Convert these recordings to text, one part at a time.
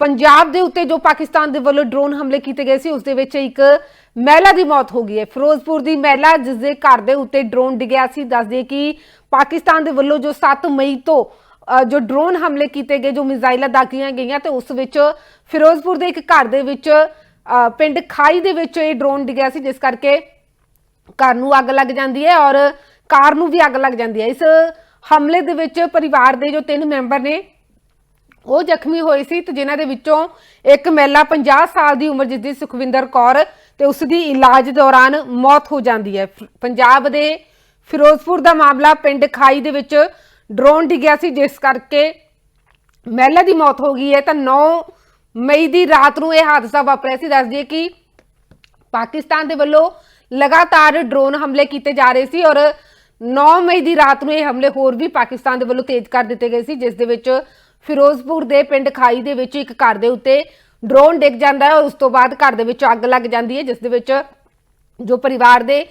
ਪੰਜਾਬ ਦੇ ਉੱਤੇ ਜੋ ਪਾਕਿਸਤਾਨ ਦੇ ਵੱਲੋਂ ਡਰੋਨ ਹਮਲੇ ਕੀਤੇ ਗਏ ਸੀ, ਉਸ ਦੇ ਵਿੱਚ ਇੱਕ ਮਹਿਲਾ ਦੀ ਮੌਤ ਹੋ ਗਈ ਹੈ। ਫਿਰੋਜ਼ਪੁਰ ਦੀ ਮਹਿਲਾ, ਜਿਸ ਦੇ ਘਰ ਦੇ ਉੱਤੇ ਡਰੋਨ ਡਿੱਗਿਆ ਸੀ, ਦੱਸਦੇ ਕਿ ਪਾਕਿਸਤਾਨ ਦੇ ਵੱਲੋਂ ਜੋ 7 ਮਈ ਤੋਂ ਜੋ ਡਰੋਨ ਹਮਲੇ ਕੀਤੇ ਗਏ, ਜੋ ਮਿਜ਼ਾਈਲਾਂ ਦਾਗੀਆਂ ਗਈਆਂ, ਤੇ ਉਸ ਵਿੱਚ ਫਿਰੋਜ਼ਪੁਰ ਦੇ ਇੱਕ ਘਰ ਦੇ ਵਿੱਚ ਪਿੰਡ ਖਾਈ ਦੇ ਵਿੱਚ ਇਹ ਡਰੋਨ ਡਿੱਗਿਆ ਸੀ, ਜਿਸ ਕਰਕੇ ਘਰ ਨੂੰ ਅੱਗ ਲੱਗ ਜਾਂਦੀ ਹੈ ਔਰ ਕਾਰ ਨੂੰ ਵੀ ਅੱਗ ਲੱਗ ਜਾਂਦੀ ਹੈ। ਇਸ ਹਮਲੇ ਦੇ ਵਿੱਚ ਪਰਿਵਾਰ ਦੇ ਜੋ ਤਿੰਨ ਮੈਂਬਰ ਨੇ ਉਹ ਜ਼ਖਮੀ ਹੋਏ ਸੀ ਤੇ ਜਿਨ੍ਹਾਂ ਦੇ ਵਿੱਚੋਂ ਇੱਕ ਮਹਿਲਾ 50 ਸਾਲ ਦੀ ਉਮਰ ਜਿਸ ਦੀ ਸੁਖਵਿੰਦਰ ਕੌਰ ਤੇ ਉਸ ਦੀ ਇਲਾਜ ਦੌਰਾਨ ਮੌਤ ਹੋ ਜਾਂਦੀ ਹੈ। ਪੰਜਾਬ ਦੇ ਫਿਰੋਜ਼ਪੁਰ ਦਾ ਮਾਮਲਾ ਪਿੰਡ ਖਾਈ ਦੇ ਵਿੱਚ ਡਰੋਨ ਡਿੱਗਿਆ ਸੀ, ਜਿਸ ਕਰਕੇ ਮਹਿਲਾ ਦੀ ਮੌਤ ਹੋ ਗਈ ਹੈ। ਤਾਂ 9 ਮਈ ਦੀ ਰਾਤ ਨੂੰ ਇਹ ਹਾਦਸਾ ਵਾਪਰਿਆ ਸੀ। ਦੱਸ ਦਈਏ ਕਿ ਪਾਕਿਸਤਾਨ ਦੇ ਵੱਲੋਂ ਲਗਾਤਾਰ ਡਰੋਨ ਹਮਲੇ ਕੀਤੇ ਜਾ ਰਹੇ ਸੀ ਔਰ 9 ਮਈ ਦੀ ਰਾਤ ਨੂੰ ਇਹ ਹਮਲੇ ਹੋਰ ਵੀ ਪਾਕਿਸਤਾਨ ਦੇ ਵੱਲੋਂ ਤੇਜ਼ ਕਰ ਦਿੱਤੇ ਗਏ ਸੀ, ਜਿਸ ਦੇ ਵਿੱਚ ਫਿਰੋਜ਼ਪੁਰ ਦੇ ਪਿੰਡ ਖਾਈ ਦੇ ਵਿੱਚ ਇੱਕ ਘਰ ਦੇ ਉੱਤੇ ਡਰੋਨ ਡਿੱਗ ਜਾਂਦਾ ਹੈ ਔਰ ਉਸ ਤੋਂ ਬਾਅਦ ਘਰ ਦੇ ਵਿੱਚ ਅੱਗ ਲੱਗ ਜਾਂਦੀ ਹੈ, ਜਿਸ ਦੇ ਵਿੱਚ ਜੋ ਪਰਿਵਾਰ ਦੇ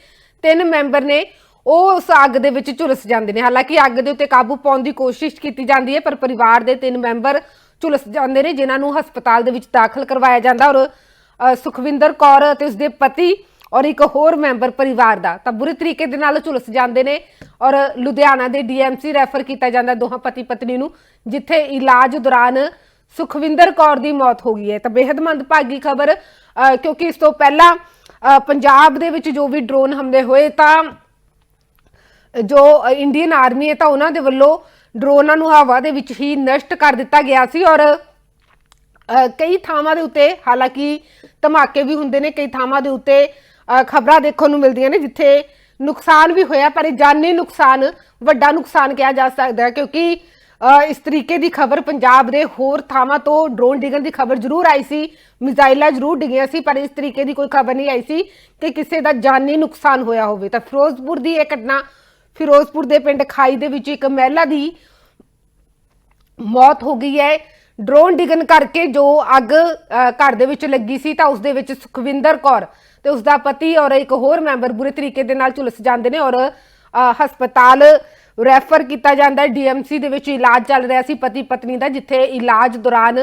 ਤਿੰਨ ਮੈਂਬਰ ਨੇ, ਉਹ ਉਸ ਅੱਗ ਦੇ ਵਿੱਚ ਝੁਲਸ ਜਾਂਦੇ ਨੇ। ਹਾਲਾਂਕਿ ਅੱਗ ਦੇ ਉੱਤੇ ਕਾਬੂ ਪਾਉਣ ਦੀ ਕੋਸ਼ਿਸ਼ ਕੀਤੀ ਜਾਂਦੀ ਹੈ, ਪਰ ਪਰਿਵਾਰ ਦੇ ਤਿੰਨ ਮੈਂਬਰ ਝੁਲਸ ਜਾਂਦੇ ਨੇ, ਜਿਨ੍ਹਾਂ ਨੂੰ ਹਸਪਤਾਲ ਦੇ ਵਿੱਚ ਦਾਖਲ ਕਰਵਾਇਆ ਜਾਂਦਾ ਔਰ ਸੁਖਵਿੰਦਰ ਕੌਰ ਅਤੇ ਉਸਦੇ ਪਤੀ ਔਰ ਇੱਕ ਹੋਰ ਮੈਂਬਰ ਪਰਿਵਾਰ ਦਾ, ਤਾਂ ਬੁਰੇ ਤਰੀਕੇ ਦੇ ਨਾਲ ਝੁਲਸ ਜਾਂਦੇ ਨੇ ਔਰ ਲੁਧਿਆਣਾ ਦੇ ਡੀਐਮਸੀ ਰੈਫਰ ਕੀਤਾ ਜਾਂਦਾ ਦੋਹਾਂ ਪਤੀ ਪਤਨੀ ਨੂੰ, ਜਿੱਥੇ ਇਲਾਜ ਦੌਰਾਨ ਸੁਖਵਿੰਦਰ ਕੌਰ ਦੀ ਮੌਤ ਹੋ ਗਈ ਹੈ। ਤਾਂ ਬੇहद ਮੰਦਭਾਗੀ ਖਬਰ ਕਿਉਂਕਿ ਇਸ ਤੋਂ ਪਹਿਲਾਂ ਪੰਜਾਬ ਦੇ ਵਿੱਚ ਜੋ ਵੀ ਡਰੋਨ ਹਮਲੇ ਹੋਏ, ਤਾਂ ਜੋ ਇੰਡੀਅਨ ਆਰਮੀ ਹੈ, ਤਾਂ ਉਹਨਾਂ ਦੇ ਵੱਲੋਂ ਡਰੋਨਾਂ ਨੂੰ ਹਵਾ ਦੇ ਵਿੱਚ ਹੀ ਨਸ਼ਟ ਕਰ ਦਿੱਤਾ ਗਿਆ ਸੀ ਔਰ ਕਈ ਥਾਵਾਂ ਦੇ ਉੱਤੇ, ਹਾਲਾਂਕਿ ਧਮਾਕੇ ਵੀ ਹੁੰਦੇ ਨੇ, ਕਈ ਥਾਵਾਂ ਦੇ ਉੱਤੇ ਖਬਰਾਂ ਦੇਖਣ ਨੂੰ ਮਿਲਦੀਆਂ ਨੇ ਜਿੱਥੇ ਨੁਕਸਾਨ ਵੀ ਹੋਇਆ ਪਰ ਇਹ ਜਾਨੀ ਨੁਕਸਾਨ ਵੱਡਾ ਨੁਕਸਾਨ ਕਿਹਾ ਜਾ ਸਕਦਾ ਹੈ ਕਿਉਂਕਿ ਇਸ ਤਰੀਕੇ ਦੀ ਖਬਰ ਪੰਜਾਬ ਦੇ ਹੋਰ ਥਾਵਾਂ ਤੋਂ ਡਰੋਨ ਡਿੱਗਣ ਦੀ ਖਬਰ ਜ਼ਰੂਰ ਆਈ ਸੀ ਮਿਜ਼ਾਈਲਾਂ ਜ਼ਰੂਰ ਡਿੱਗੀਆਂ ਸੀ ਪਰ ਇਸ ਤਰੀਕੇ ਦੀ ਕੋਈ ਖਬਰ ਨਹੀਂ ਆਈ ਸੀ ਕਿ ਕਿਸੇ ਦਾ ਜਾਨੀ ਨੁਕਸਾਨ ਹੋਇਆ ਹੋਵੇ। ਤਾਂ ਫਿਰੋਜ਼ਪੁਰ ਦੀ ਇਹ ਘਟਨਾ ਫਿਰੋਜ਼ਪੁਰ ਦੇ ਪਿੰਡ ਖਾਈ ਦੇ ਵਿੱਚ ਇੱਕ ਮਹਿਲਾ ਦੀ ਮੌਤ ਹੋ ਗਈ ਹੈ। ਡਰੋਨ ਡਿੱਗਣ ਕਰਕੇ ਜੋ ਅੱਗ ਅ, ਘਰ ਦੇ ਵਿੱਚ ਲੱਗੀ ਸੀ ਤਾਂ ਉਸ ਦੇ ਵਿੱਚ ਸੁਖਵਿੰਦਰ ਕੌਰ ਤੇ ਉਸ ਦਾ ਪਤੀ ਔਰ ਇੱਕ ਹੋਰ ਮੈਂਬਰ ਬੁਰੇ ਤਰੀਕੇ ਦੇ ਨਾਲ ਝੁਲਸ ਜਾਂਦੇ ਨੇ ਔਰ ਹਸਪਤਾਲ ਰੈਫਰ ਕੀਤਾ ਜਾਂਦਾ ਹੈ। ਡੀਐਮਸੀ ਦੇ ਵਿੱਚ ਇਲਾਜ ਚੱਲ ਰਿਹਾ ਸੀ ਪਤੀ ਪਤਨੀ ਦਾ ਜਿੱਥੇ ਇਲਾਜ ਦੌਰਾਨ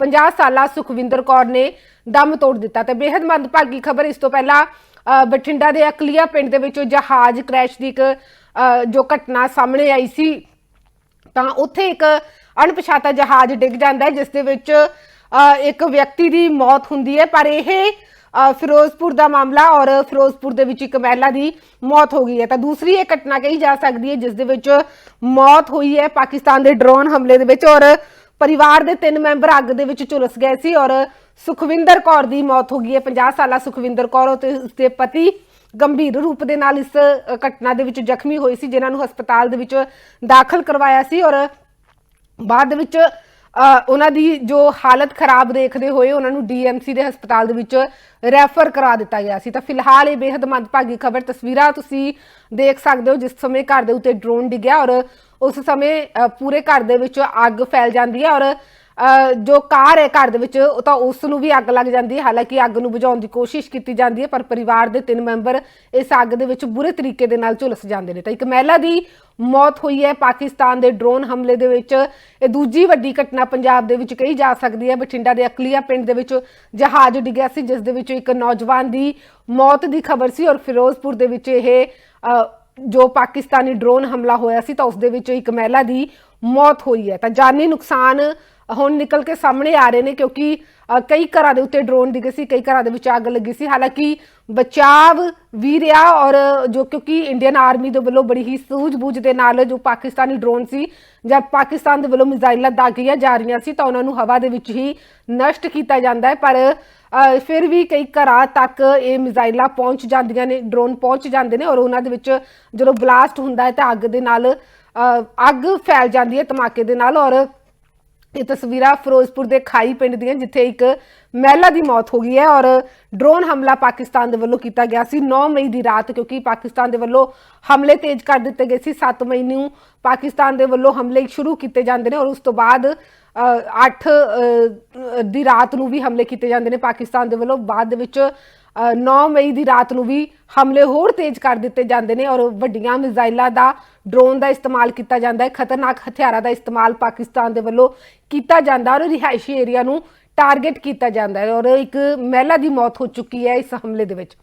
50 ਸਾਲਾ ਸੁਖਵਿੰਦਰ ਕੌਰ ਨੇ ਦਮ ਤੋੜ ਦਿੱਤਾ ਤੇ ਬੇहद ਮੰਦਭਾਗੀ ਖਬਰ। ਇਸ ਤੋਂ ਪਹਿਲਾਂ ਅ, ਬਠਿੰਡਾ ਦੇ ਅਕਲੀਆ ਪਿੰਡ ਦੇ ਵਿੱਚ ਜਹਾਜ਼ ਕ੍ਰੈਸ਼ ਦੀ ਇੱਕ ਅ, ਜੋ ਘਟਨਾ ਸਾਹਮਣੇ ਆਈ ਸੀ ਤਾਂ ਉੱਥੇ ਇੱਕ ਅਣਪਛਾਤਾ ਜਹਾਜ਼ ਡਿੱਗ ਜਾਂਦਾ ਹੈ ਜਿਸ ਦੇ ਵਿੱਚ ਅ, ਇੱਕ ਵਿਅਕਤੀ ਦੀ ਮੌਤ ਹੁੰਦੀ ਹੈ। ਪਰ ਇਹ ਫਿਰੋਜ਼ਪੁਰ ਦਾ ਮਾਮਲਾ ਔਰ ਫਿਰੋਜ਼ਪੁਰ ਦੇ ਵਿੱਚ ਇੱਕ ਮਹਿਲਾ ਦੀ ਮੌਤ ਹੋ ਗਈ ਹੈ। ਤਾਂ ਦੂਸਰੀ ਇਹ ਘਟਨਾ ਕਹੀ ਜਾ ਸਕਦੀ ਹੈ, ਜਿਸ ਦੇ ਵਿੱਚ ਮੌਤ ਹੋਈ ਹੈ ਪਾਕਿਸਤਾਨ ਦੇ ਡਰੋਨ ਹਮਲੇ ਦੇ ਵਿੱਚ ਔਰ ਪਰਿਵਾਰ ਦੇ ਤਿੰਨ ਮੈਂਬਰ ਅੱਗ ਦੇ ਵਿੱਚ ਝੁਲਸ ਗਏ ਸੀ ਔਰ ਸੁਖਵਿੰਦਰ ਕੌਰ ਦੀ ਮੌਤ ਹੋ ਗਈ ਹੈ। 50 ਸਾਲਾ ਸੁਖਵਿੰਦਰ ਕੌਰ ਅਤੇ ਉਸਦੇ ਪਤੀ ਗੰਭੀਰ ਰੂਪ ਦੇ ਨਾਲ ਇਸ ਘਟਨਾ ਦੇ ਵਿੱਚ ਜ਼ਖਮੀ ਹੋਏ ਸੀ, ਜਿਨ੍ਹਾਂ ਨੂੰ ਹਸਪਤਾਲ ਦੇ ਵਿੱਚ ਦਾਖਲ ਕਰਵਾਇਆ ਸੀ ਔਰ ਬਾਅਦ ਵਿੱਚ ਉਹਨਾਂ ਦੀ ਜੋ ਹਾਲਤ ਖਰਾਬ ਦੇਖਦੇ ਹੋਏ ਉਹਨਾਂ ਨੂੰ ਡੀਐਮਸੀ ਦੇ ਹਸਪਤਾਲ ਦੇ ਵਿੱਚ ਰੈਫਰ ਕਰਾ ਦਿੱਤਾ ਗਿਆ ਸੀ। ਤਾਂ ਫਿਲਹਾਲ ਇਹ ਬੇहद ਮੰਦਭਾਗੀ ਖਬਰ ਤਸਵੀਰਾਂ ਤੁਸੀਂ ਦੇਖ ਸਕਦੇ ਹੋ ਜਿਸ ਸਮੇਂ ਘਰ ਦੇ ਉੱਤੇ ਡਰੋਨ ਡਿੱਗਿਆ ਔਰ ਉਸ ਸਮੇਂ ਅ, ਪੂਰੇ ਘਰ ਦੇ ਵਿੱਚ ਅੱਗ ਫੈਲ ਜਾਂਦੀ ਹੈ ਔਰ ਜੋ ਕਾਰ ਹੈ ਘਰ ਦੇ ਵਿੱਚ, ਉਹ ਤਾਂ ਉਸ ਨੂੰ ਵੀ ਅੱਗ ਲੱਗ ਜਾਂਦੀ ਹੈ। ਹਾਲਾਂਕਿ ਅੱਗ ਨੂੰ ਬੁਝਾਉਣ ਦੀ ਕੋਸ਼ਿਸ਼ ਕੀਤੀ ਜਾਂਦੀ ਹੈ, ਪਰ ਪਰਿਵਾਰ ਦੇ ਤਿੰਨ ਮੈਂਬਰ ਇਸ ਅੱਗ ਦੇ ਵਿੱਚ ਬੁਰੇ ਤਰੀਕੇ ਦੇ ਨਾਲ ਝੁਲਸ ਜਾਂਦੇ ਨੇ। ਤਾਂ ਇੱਕ ਮਹਿਲਾ ਦੀ ਮੌਤ ਹੋਈ ਹੈ। ਪਾਕਿਸਤਾਨ ਦੇ ਡਰੋਨ ਹਮਲੇ ਦੇ ਵਿੱਚ ਇਹ ਦੂਜੀ ਵੱਡੀ ਘਟਨਾ ਪੰਜਾਬ ਦੇ ਵਿੱਚ ਕਹੀ ਜਾ ਸਕਦੀ ਹੈ। ਬਠਿੰਡਾ ਦੇ ਅਕਲੀਆ ਪਿੰਡ ਦੇ ਵਿੱਚ ਜਹਾਜ਼ ਡਿੱਗਿਆ ਸੀ, ਜਿਸ ਦੇ ਵਿੱਚ ਇੱਕ ਨੌਜਵਾਨ ਦੀ ਮੌਤ ਦੀ ਖਬਰ ਸੀ ਔਰ ਫਿਰੋਜ਼ਪੁਰ ਦੇ ਵਿੱਚ ਇਹ ਜੋ ਪਾਕਿਸਤਾਨੀ ਡਰੋਨ ਹਮਲਾ ਹੋਇਆ ਸੀ, ਤਾਂ ਉਸ ਦੇ ਵਿੱਚ ਇੱਕ ਮਹਿਲਾ ਦੀ ਮੌਤ ਹੋਈ ਹੈ। ਤਾਂ ਜਾਨੀ ਨੁਕਸਾਨ ਹੁਣ ਨਿਕਲ ਕੇ ਸਾਹਮਣੇ ਆ ਰਹੇ ਨੇ ਕਿਉਂਕਿ ਕਈ ਘਰਾਂ ਦੇ ਉੱਤੇ ਡਰੋਨ ਡਿੱਗੇ ਸੀ, ਕਈ ਘਰਾਂ ਦੇ ਵਿੱਚ ਅੱਗ ਲੱਗੀ ਸੀ। ਹਾਲਾਂਕਿ ਬਚਾਵ ਵੀ ਰਿਹਾ ਔਰ ਜੋ ਕਿਉਂਕਿ ਇੰਡੀਅਨ ਆਰਮੀ ਦੇ ਵੱਲੋਂ ਬੜੀ ਹੀ ਸੂਝ-ਬੂਝ ਦੇ ਨਾਲ ਜੋ ਪਾਕਿਸਤਾਨੀ ਡਰੋਨ ਸੀ ਜਦ ਪਾਕਿਸਤਾਨ ਦੇ ਵੱਲੋਂ ਮਿਜ਼ਾਈਲਾਂ ਦਾਗੀਆਂ ਜਾ ਰਹੀਆਂ ਸੀ ਤਾਂ ਉਹਨਾਂ ਨੂੰ ਹਵਾ ਦੇ ਵਿੱਚ ਹੀ ਨਸ਼ਟ ਕੀਤਾ ਜਾਂਦਾ ਹੈ। ਪਰ ਫਿਰ ਵੀ ਕਈ ਘਰਾਂ ਤੱਕ ਇਹ ਮਿਜ਼ਾਈਲਾਂ ਪਹੁੰਚ ਜਾਂਦੀਆਂ ਨੇ, ਡਰੋਨ ਪਹੁੰਚ ਜਾਂਦੇ ਨੇ ਔਰ ਉਹਨਾਂ ਦੇ ਵਿੱਚ ਜਦੋਂ ਬਲਾਸਟ ਹੁੰਦਾ ਹੈ ਤਾਂ ਅੱਗ ਦੇ ਨਾਲ ਅੱਗ ਫੈਲ ਜਾਂਦੀ ਹੈ ਧਮਾਕੇ ਦੇ ਨਾਲ ਔਰ ਇਹ ਤਸਵੀਰਾਂ ਫਿਰੋਜ਼ਪੁਰ ਦੇ ਖਾਈ ਪਿੰਡ ਦੀਆਂ, ਜਿੱਥੇ ਇੱਕ ਮਹਿਲਾ ਦੀ ਮੌਤ ਹੋ ਗਈ ਹੈ ਔਰ ਡਰੋਨ ਹਮਲਾ ਪਾਕਿਸਤਾਨ ਦੇ ਵੱਲੋਂ ਕੀਤਾ ਗਿਆ ਸੀ 9 ਮਈ ਦੀ ਰਾਤ, ਕਿਉਂਕਿ ਪਾਕਿਸਤਾਨ ਦੇ ਵੱਲੋਂ ਹਮਲੇ ਤੇਜ਼ ਕਰ ਦਿੱਤੇ ਗਏ ਸੀ। 7 ਮਈ ਨੂੰ ਪਾਕਿਸਤਾਨ ਦੇ ਵੱਲੋਂ ਹਮਲੇ ਸ਼ੁਰੂ ਕੀਤੇ ਜਾਂਦੇ ਨੇ ਔਰ ਉਸ ਤੋਂ ਬਾਅਦ 8 ਦੀ ਰਾਤ ਨੂੰ ਵੀ ਹਮਲੇ ਕੀਤੇ ਜਾਂਦੇ ਨੇ। ਪਾਕਿਸਤਾਨ ਦੇ ਵੱਲੋਂ ਬਾਅਦ ਦੇ ਵਿੱਚ 9 ਮਈ ਦੀ ਰਾਤ ਨੂੰ ਵੀ ਹਮਲੇ ਹੋਰ ਤੇਜ਼ ਕਰ ਦਿੱਤੇ ਜਾਂਦੇ ਨੇ ਔਰ ਵੱਡੀਆਂ ਮਿਜ਼ਾਈਲਾਂ ਦਾ ਡਰੋਨ ਦਾ ਇਸਤੇਮਾਲ ਕੀਤਾ ਜਾਂਦਾ ਹੈ। ਖਤਰਨਾਕ ਹਥਿਆਰਾਂ ਦਾ ਇਸਤੇਮਾਲ ਪਾਕਿਸਤਾਨ ਦੇ ਵੱਲੋਂ ਕੀਤਾ ਜਾਂਦਾ ਔਰ ਰਿਹਾਇਸ਼ੀ ਏਰੀਆ ਨੂੰ ਟਾਰਗੇਟ ਕੀਤਾ ਜਾਂਦਾ ਹੈ। ਔਰ ਇੱਕ ਮਹਿਲਾ ਦੀ ਮੌਤ ਹੋ ਚੁੱਕੀ ਹੈ ਇਸ ਹਮਲੇ ਦੇ ਵਿੱਚ।